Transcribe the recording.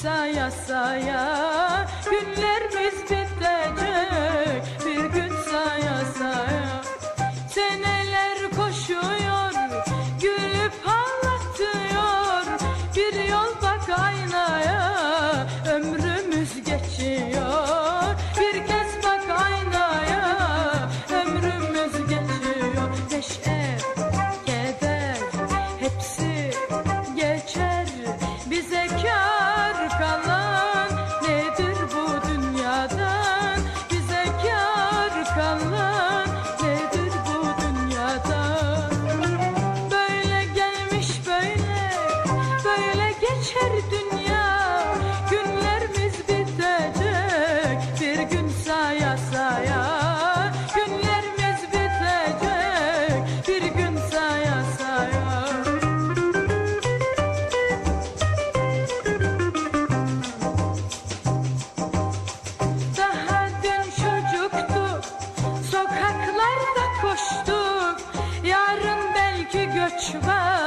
saya saya Günlerimiz bitecek geçer dünya Günlerimiz bitecek. Bir gün saya saya Günlerimiz bitecek. Bir gün saya saya. Daha dün çocuktu sokaklarda koştuk. Yarın belki göç var.